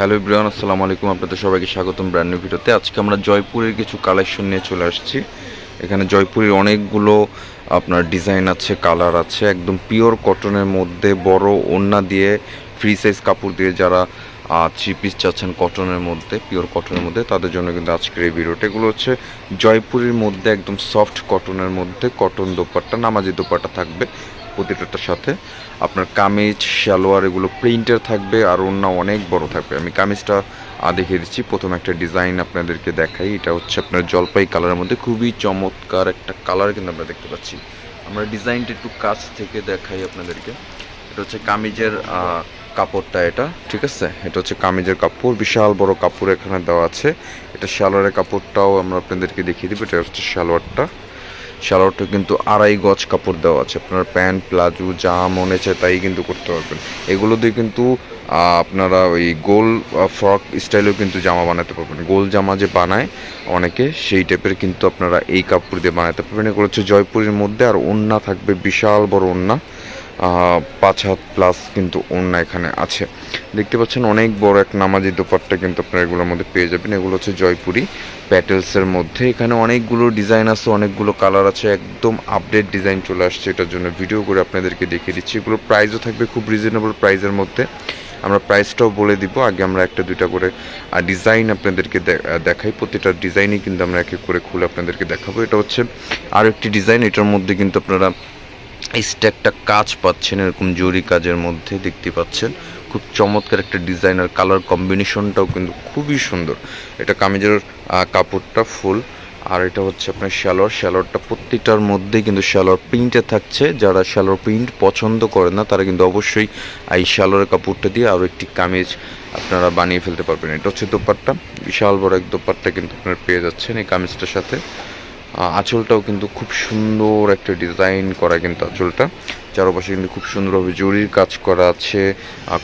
Hello Ibrahim আসসালামু আলাইকুম। আপনাদের সবাইকে স্বাগতম ব্র্যান্ড নিউ ভিডিওতে। আজকে আমরা জয়পুরের কিছু কালেকশন নিয়ে চলে আসছি। এখানে জয়পুরের অনেকগুলো আপনার ডিজাইন আছে কালার আছে। একদম পিওর কটনের মধ্যে বড় ওড়না দিয়ে ফ্রি সাইজ কাপড় দিয়ে যারা থ্রি পিস চাচ্ছেন কটনের মধ্যে পিওর কটনের মধ্যে, তাদের জন্য কিন্তু আজকের এই ভিডিওটা। এগুলো হচ্ছে জয়পুরের মধ্যে একদম সফট কটনের মধ্যে কটন দোপাট্টা, নামাজি দোপাট্টা থাকবে। প্রতিটার সাথে। আপনার কামিজ, সালোয়ার এগুলো প্রিন্টের থাকবে আর অন্য অনেক বড় থাকবে। আমি কামিজটা দেখিয়ে দিচ্ছি। প্রথম একটা ডিজাইন আপনাদেরকে দেখাই। এটা হচ্ছে আপনার জলপাই কালারের মধ্যে। খুবই চমৎকার একটা কালার কিন্তু আমরা দেখতে পাচ্ছি। আমরা ডিজাইনটা একটু কাছ থেকে দেখাই আপনাদেরকে। এটা হচ্ছে কামিজের কাপড়টা এটা, ঠিক আছে? এটা হচ্ছে কামিজের কাপড়। বিশাল বড় কাপড় এখানে দেওয়া আছে। এটা সালোয়ারের কাপড়টাও আমরা আপনাদেরকে দেখিয়ে দিব। এটা হচ্ছে সালোয়ারটা। সালোয়ারটা কিন্তু আড়াই গজ কাপড় দেওয়া আছে। আপনার প্যান্ট প্লাজো যা মনে চায় তাই কিন্তু করতে পারবেন। এগুলো দিয়ে কিন্তু আপনারা ওই গোল ফ্রক স্টাইলেও কিন্তু জামা বানাতে পারবেন। গোল জামা যে বানায় অনেকে সেই টাইপের কিন্তু আপনারা এই কাপড় দিয়ে বানাতে পারবেন। এগুলো হচ্ছে জয়পুরের মধ্যে আর ওড়না থাকবে বিশাল বড় আহ, পাঁচ হাত প্লাস কিন্তু ওড়না এখানে আছে। দেখতে পাচ্ছেন অনেক বড় এক নামাজি দোপাট্টা কিন্তু আপনারা এগুলোর মধ্যে পেয়ে যাবেন। এগুলো হচ্ছে জয়পুরি প্যাটেলসের মধ্যে। এখানে অনেকগুলো ডিজাইন আছে, অনেকগুলো কালার আছে, একদম আপডেট ডিজাইন চলে আসছে এটার জন্য। ভিডিও করে আপনাদেরকে দেখিয়ে দিচ্ছি। এগুলো প্রাইসও থাকবে খুব রিজনেবল প্রাইসের মধ্যে। আমরা প্রাইসটাও বলে দিব। আগে আমরা একটা, দুইটা করে ডিজাইন আপনাদেরকে দেখাই। প্রতিটা ডিজাইনই কিন্তু আমরা এক এক করে খুলে আপনাদেরকে দেখাবো। এটা হচ্ছে আর একটি ডিজাইন এটার মধ্যে কিন্তু আপনারা স্ট্যাকটা কাজ পাচ্ছেন, এরকম জরি কাজের মধ্যে দেখতে পাচ্ছেন। খুব চমৎকার একটা ডিজাইন আর কালার কম্বিনেশনটাও কিন্তু খুবই সুন্দর। এটা কামিজের কাপড়টা ফুল আর এটা হচ্ছে আপনার শ্যালোর শ্যালোরটা প্রত্যেকটার মধ্যেই কিন্তু শ্যালোর প্রিন্টে থাকছে। যারা শ্যালোর প্রিন্ট পছন্দ করে না, তারা কিন্তু অবশ্যই এই শ্যালোরের কাপড়টা দিয়ে আরও একটি কামিজ আপনারা বানিয়ে ফেলতে পারবেন। এটা হচ্ছে দোপাট্টা, বিশাল বড় এক দোপাট্টা কিন্তু আপনারা পেয়ে যাচ্ছেন এই কামিজটার সাথে। আঁচলটাও কিন্তু খুব সুন্দর একটা ডিজাইন করা কিন্তু আঁচলটা। চারপাশে কিন্তু খুব সুন্দরভাবে জরির কাজ করা আছে।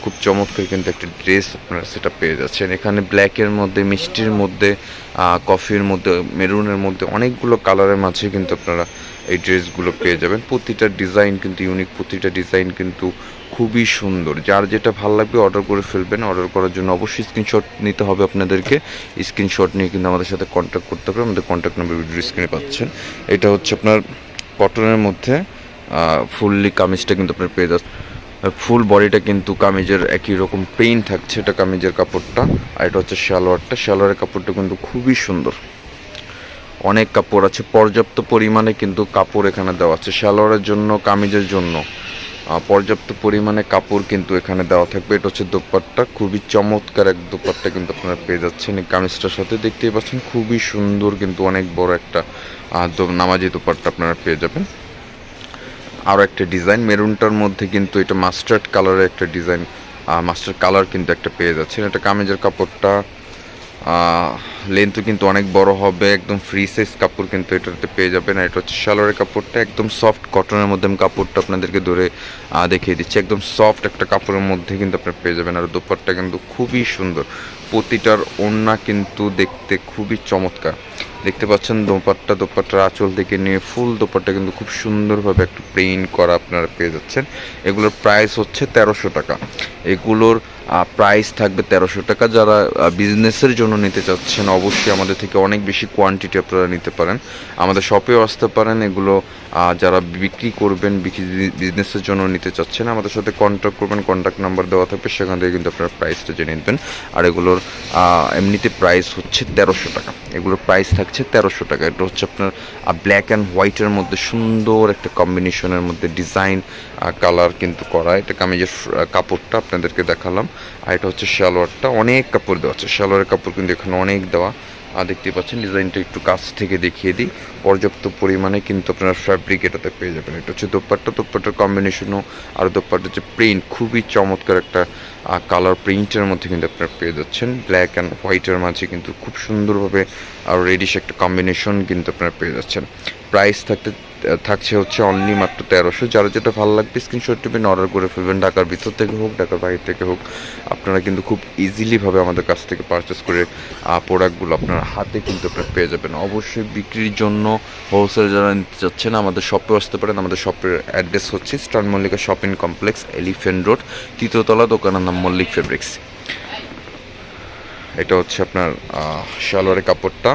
খুব চমৎকার কিন্তু একটা ড্রেস আপনারা সেটা পেয়ে যাচ্ছেন। এখানে ব্ল্যাকের মধ্যে, মিষ্টির মধ্যে কফির মধ্যে, মেরুনের মধ্যে অনেকগুলো কালারের মাঝে কিন্তু আপনারা এই ড্রেসগুলো পেয়ে যাবেন। প্রতিটা ডিজাইন কিন্তু ইউনিক প্রতিটা ডিজাইন কিন্তু খুবই সুন্দর। যার যেটা ভালো লাগবে অর্ডার করে ফেলবেন। অর্ডার করার জন্য অবশ্যই স্ক্রিনশট নিতে হবে আপনাদেরকে। স্ক্রিনশট নিয়ে কিন্তু আমাদের সাথে কন্ট্যাক্ট করতে হবে আমাদের কন্ট্যাক্ট নাম্বার ভিডিও স্ক্রিনে পাচ্ছেন। এটা হচ্ছে আপনার কটনের মধ্যে ফুললি কামিজটা কিন্তু আপনার পেয়ে যাচ্ছে ফুল বডিটা কিন্তু কামিজের একই রকম পেইন থাকছে। এটা কামিজের কাপড়টা আর এটা হচ্ছে সালোয়ারটা। সালোয়ারের কাপড়টা কিন্তু খুবই সুন্দর। অনেক কাপড় আছে। পর্যাপ্ত পরিমাণে কিন্তু কাপড় এখানে দেওয়া আছে। সালোয়ারের জন্য, কামিজের জন্য পর্যাপ্ত পরিমাণে কাপড় কিন্তু এখানে দেওয়া থাকবে। এটা হচ্ছে দোপাট্টা। খুবই চমৎকার এক দোপাট্টা কিন্তু আপনারা পেয়ে যাচ্ছেন। এই কামিজটার সাথে দেখতেই পাচ্ছেন, খুবই সুন্দর কিন্তু অনেক বড় একটা নামাজি দোপাট্টা আপনারা পেয়ে যাবেন। আরও একটা ডিজাইন, মেরুনটার মধ্যে কিন্তু এটা মাস্টার্ড কালারের একটা ডিজাইন মাস্টার কালার কিন্তু একটা পেয়ে যাচ্ছেন। এটা কামিজের কাপড়টা লেন্থও কিন্তু অনেক বড় হবে, একদম ফ্রি সাইজ কাপড় কিন্তু এটাতে পেয়ে যাবেন। আর এটা হচ্ছে শালোয়ারের কাপড়টা, একদম সফট কটনের মধ্যে আমি কাপড়টা আপনাদেরকে ধরে দেখিয়ে দিচ্ছি। একদম সফট একটা কাপড়ের মধ্যে কিন্তু আপনারা পেয়ে যাবেন। আর দোপারটা কিন্তু খুবই সুন্দর। প্রতিটার ওড়না কিন্তু দেখতে খুবই চমৎকার। দেখতে পাচ্ছেন দোপাট্টা, দোপাট্টার আঁচল থেকে নিয়ে ফুল দোপাট্টা কিন্তু খুব সুন্দরভাবে একটা প্রিন্ট করা আপনারা পেয়ে যাচ্ছেন। এগুলোর প্রাইস হচ্ছে তেরোশো টাকা। এগুলোর প্রাইস থাকবে তেরোশো টাকা। যারা বিজনেসের জন্য নিতে চাচ্ছেন, অবশ্যই আমাদের থেকে অনেক বেশি কোয়ান্টিটি আপনারা নিতে পারেন। আমাদের শপেও আসতে পারেন। এগুলো যারা বিক্রি করবেন বিজনেসের জন্য নিতে চাচ্ছেন, আমাদের সাথে কন্ট্যাক্ট করবেন। কন্ট্যাক্ট নাম্বার দেওয়া থাকবে, সেখান থেকে কিন্তু আপনারা প্রাইসটা জেনে নেবেন। আর এগুলোর এমনিতে প্রাইস হচ্ছে তেরোশো টাকা। এগুলোর প্রাইস থাকছে তেরোশো টাকা। এটা হচ্ছে আপনার ব্ল্যাক অ্যান্ড হোয়াইটের মধ্যে সুন্দর একটা কম্বিনেশনের মধ্যে ডিজাইন কালার কিন্তু করা। এটা কামিজের কাপড়টা আপনাদেরকে দেখালাম। আর এটা হচ্ছে সালোয়ারটা। অনেক কাপড় দেওয়া আছে। সালোয়ারের কাপড় কিন্তু এখানে অনেক দেওয়া। আর দেখতে পাচ্ছেন, ডিজাইনটা একটু কাছ থেকে দেখিয়ে দিই। পর্যাপ্ত পরিমাণে কিন্তু আপনারা ফ্যাব্রিক এটাতে পেয়ে যাবেন। এটা হচ্ছে দোপাট্টা। দোপাট্টার কম্বিনেশনও আর দোপাট্টার যে প্রিন্ট খুবই চমৎকার একটা কালার প্রিন্টের মধ্যে কিন্তু আপনারা পেয়ে যাচ্ছেন। ব্ল্যাক অ্যান্ড হোয়াইটের মাঝে কিন্তু খুব সুন্দরভাবে আর রেডিশ একটা কম্বিনেশন কিন্তু আপনারা পেয়ে যাচ্ছেন। প্রাইস থাকতে থাকছে হচ্ছে অনলি মাত্র তেরোশো। যারা যেটা ভালো লাগবে স্ক্রিনশট টিপেন অর্ডার করে ফেলবেন, ঢাকার ভিতর থেকে হোক, ঢাকার বাইরে থেকে হোক। আপনারা কিন্তু খুব ইজিলিভাবে আমাদের কাছ থেকে পারচেস করে প্রোডাক্টগুলো আপনার হাতে কিন্তু আপনারা পেয়ে যাবেন। অবশ্যই বিক্রির জন্য হোলসেল যারা নিতে চাচ্ছেন, আমাদের শপে আসতে পারেন। আমাদের শপের অ্যাড্রেস হচ্ছে star Mallika shopping complex elephant road তৃতীয়তলা, দোকানের নাম মল্লিক ফেব্রিক্স এটা হচ্ছে আপনার সালোয়ারের কাপড়টা।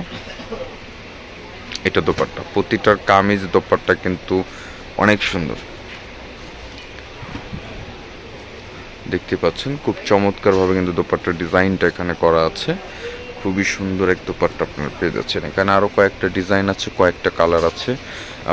এটা দোপাট্টা। প্রতিটার কামিজ দোপাট্টা কিন্তু অনেক সুন্দর। দেখতে পাচ্ছেন, খুব চমৎকারভাবে কিন্তু দোপাট্টার ডিজাইনটা এখানে করা আছে। খুবই সুন্দর এক দোপাট্টা আপনারা পেয়ে যাচ্ছেন। এখানে আরও কয়েকটা ডিজাইন আছে, কয়েকটা কালার আছে।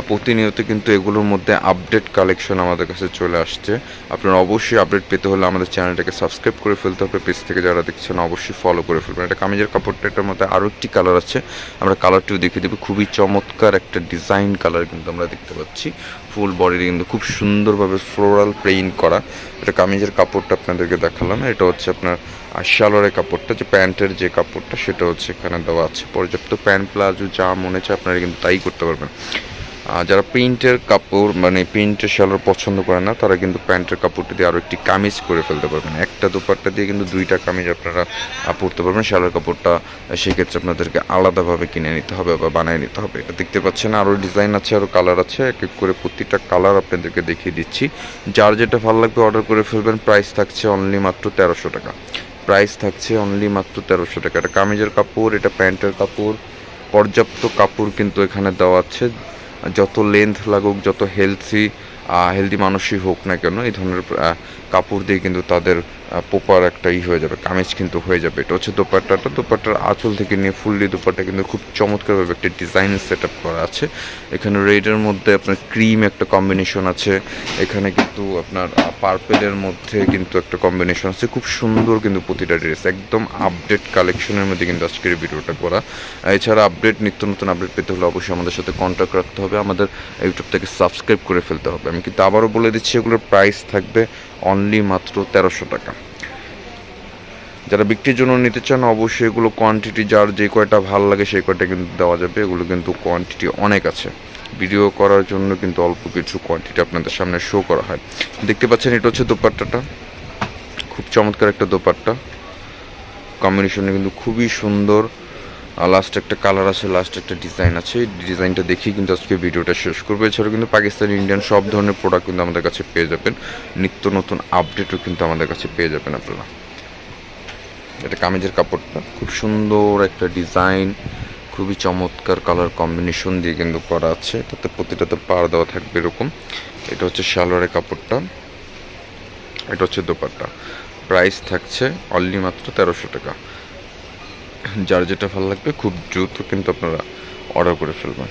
প্রতিনিয়ত কিন্তু এগুলোর মধ্যে আপডেট কালেকশন আমাদের কাছে চলে আসছে। আপনারা অবশ্যই আপডেট পেতে হলে আমাদের চ্যানেলটাকে সাবস্ক্রাইব করে ফেলতে হবে। পেজ থেকে যারা দেখছেন, অবশ্যই ফলো করে ফেলবেন। এটা কামিজের কাপড়টা মধ্যে আরও একটি কালার আছে। আমরা কালারটিও দেখিয়ে দেবো। খুবই চমৎকার একটা ডিজাইন কালার কিন্তু আমরা দেখতে পাচ্ছি। ফুল বডিতে কিন্তু খুব সুন্দরভাবে ফ্লোরাল প্লেইন করা। এটা কামিজের কাপড়টা আপনাদেরকে দেখালাম। এটা হচ্ছে আপনার আর কাপড়টা, যে প্যান্টের যে কাপড়টা, সেটা হচ্ছে এখানে দেওয়া আছে। পর্যাপ্ত প্যান্ট প্লাজো, যা মনে চায় আপনারা কিন্তু তাই করতে পারবেন। যারা প্রিন্টের কাপড় মানে প্রিন্টের শালোয়ার পছন্দ করে না, তারা কিন্তু প্যান্টের কাপড়টা দিয়ে আরও একটি কামিজ করে ফেলতে পারবেন। একটা দুপাট্টা দিয়ে কিন্তু দুইটা কামিজ আপনারা পরতে পারবেন। শালোয়ার কাপড়টা সেক্ষেত্রে আপনাদেরকে আলাদাভাবে কিনে নিতে হবে বা বানিয়ে নিতে হবে। এটা দেখতে পাচ্ছেন আরও ডিজাইন আছে আরও কালার আছে। এক এক করে প্রতিটা কালার আপনাদেরকে দেখিয়ে দিচ্ছি। যার যেটা ভালো লাগবে অর্ডার করে ফেলবেন। প্রাইস থাকছে অনলি মাত্র তেরোশো টাকা। প্রাইস থাকছে অনলি মাত্র তেরোশো টাকা। এটা কামিজের কাপড়, এটা প্যান্টের কাপড়, পর্যাপ্ত কাপড় কিন্তু এখানে দেওয়া আছে। যত লেন্থ লাগুক, যত হেলথি হেলদি মানুষই হোক না কেন, এই ধরনের কাপড় দিয়ে কিন্তু তাদের পোপার একটা ই হয়ে যাবে, কামিজ কিন্তু হয়ে যাবে। এটা হচ্ছে দোপাট্টাটা দোপাট্টার আঁচল থেকে নিয়ে ফুললি দোপাট্টা কিন্তু খুব চমৎকারভাবে একটা ডিজাইন সেট আপ করা আছে। এখানে রেডের মধ্যে আপনার ক্রিম একটা কম্বিনেশন আছে। এখানে কিন্তু আপনার পার্পেলের মধ্যে কিন্তু একটা কম্বিনেশন আছে। খুব সুন্দর কিন্তু প্রতিটা ড্রেস একদম আপডেট কালেকশনের মধ্যে কিন্তু আজকের ভিডিওটা করা। এছাড়া আপডেট নিত্য নতুন আপডেট পেতে হলে অবশ্যই আমাদের সাথে কন্ট্যাক্ট রাখতে হবে। আমাদের ইউটিউব থেকে সাবস্ক্রাইব করে ফেলতে হবে। আমি কিন্তু আবারও বলে দিচ্ছি, এগুলোর প্রাইস থাকবে অনলি মাত্র তেরোশো টাকা। যারা বিক্রির জন্য নিতে চান, অবশ্যই এগুলো কোয়ান্টিটি যার যে কয়টা ভালো লাগে সেই কয়টা কিন্তু দেওয়া যাবে। এগুলো কিন্তু কোয়ান্টিটি অনেক আছে। ভিডিও করার জন্য কিন্তু অল্প কিছু কোয়ান্টিটি আপনাদের সামনে শো করা হয়। দেখতে পাচ্ছেন এটা হচ্ছে দোপাট্টাটা। খুব চমৎকার একটা দোপাট্টা। কম্বিনেশনে কিন্তু খুবই সুন্দর লাস্ট একটা কালার আছে লাস্ট একটা ডিজাইন আছে। এই ডিজাইনটা দেখেই কিন্তু আজকে ভিডিওটা শেষ করব। এছাড়াও কিন্তু পাকিস্তানি ইন্ডিয়ান সব ধরনের প্রোডাক্ট কিন্তু আমাদের কাছে পেয়ে যাবেন। নিত্য নতুন আপডেটও কিন্তু আমাদের কাছে পেয়ে যাবেন আপনারা। এটা কামিজের কাপড়টা। খুব সুন্দর একটা ডিজাইন খুবই চমৎকার কালার কম্বিনেশন দিয়ে কিন্তু করা আছে। তাতে প্রতিটাতে পার দেওয়া থাকবে এরকম। এটা হচ্ছে সালোয়ারের কাপড়টা। এটা হচ্ছে দোপাট্টা। প্রাইস থাকছে অনলি মাত্র তেরোশো টাকা। যার যেটা ভালো লাগবে খুব দ্রুত কিন্তু আপনারা অর্ডার করে ফেলবেন।